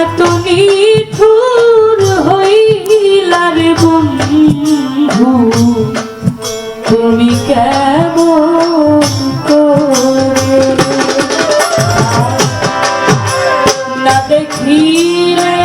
এত নিঠুর হইলার বন্ধু। তুমি কেমন করে? না দেখিলে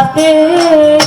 হাতে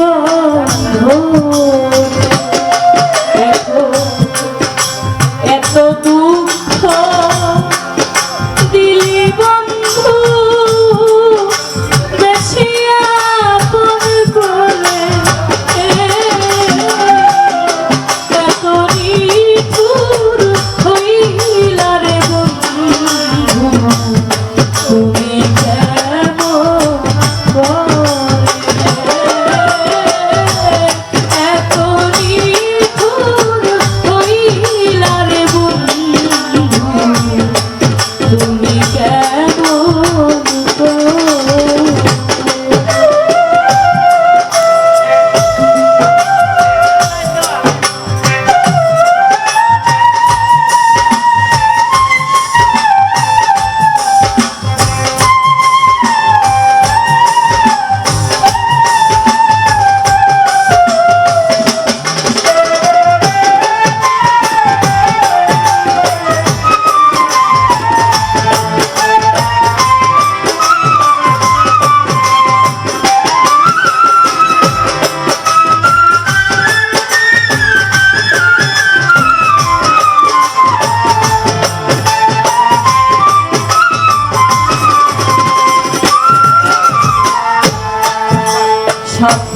Oh, oh, oh.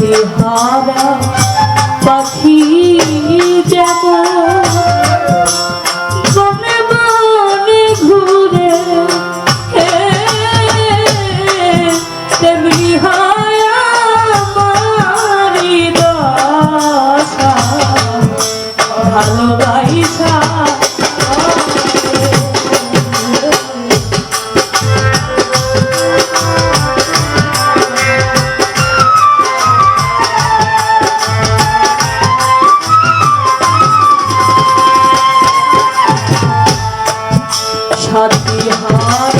तिहारा সাথী হার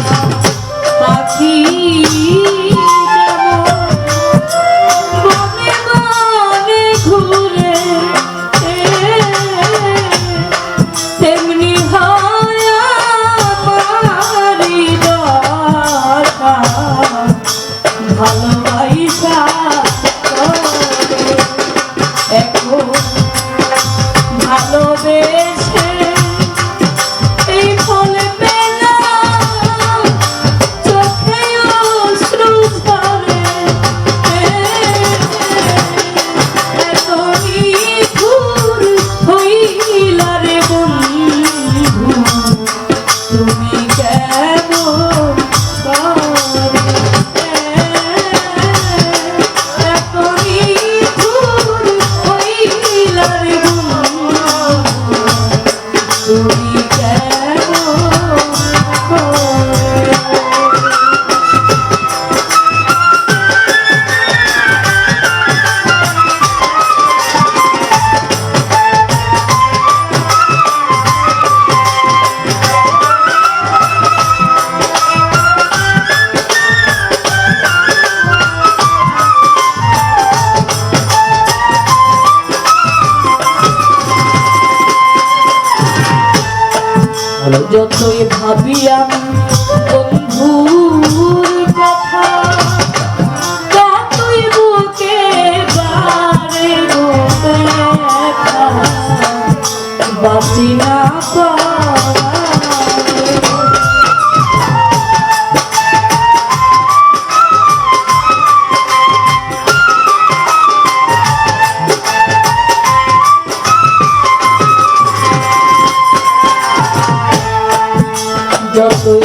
তুমি যতই ভাবি আমি বন্ধুর কথা ততই বুকে বারে বাঁচি না coração.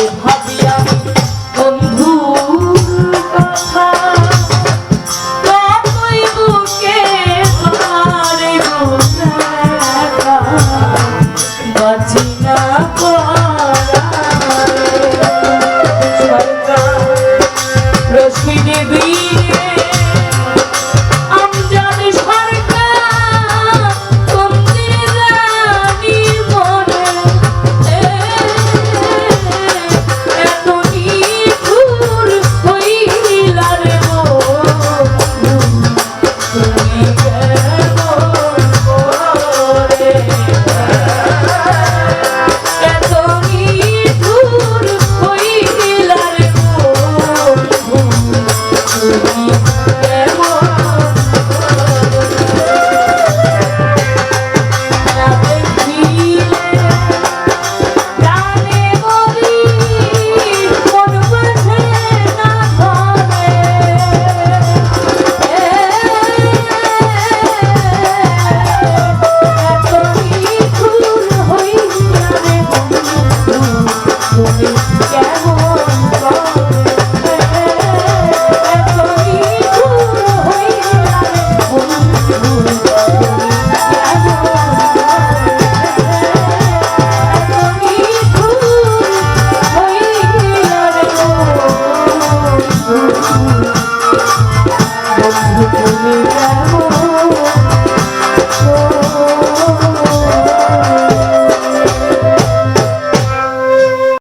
Yeah.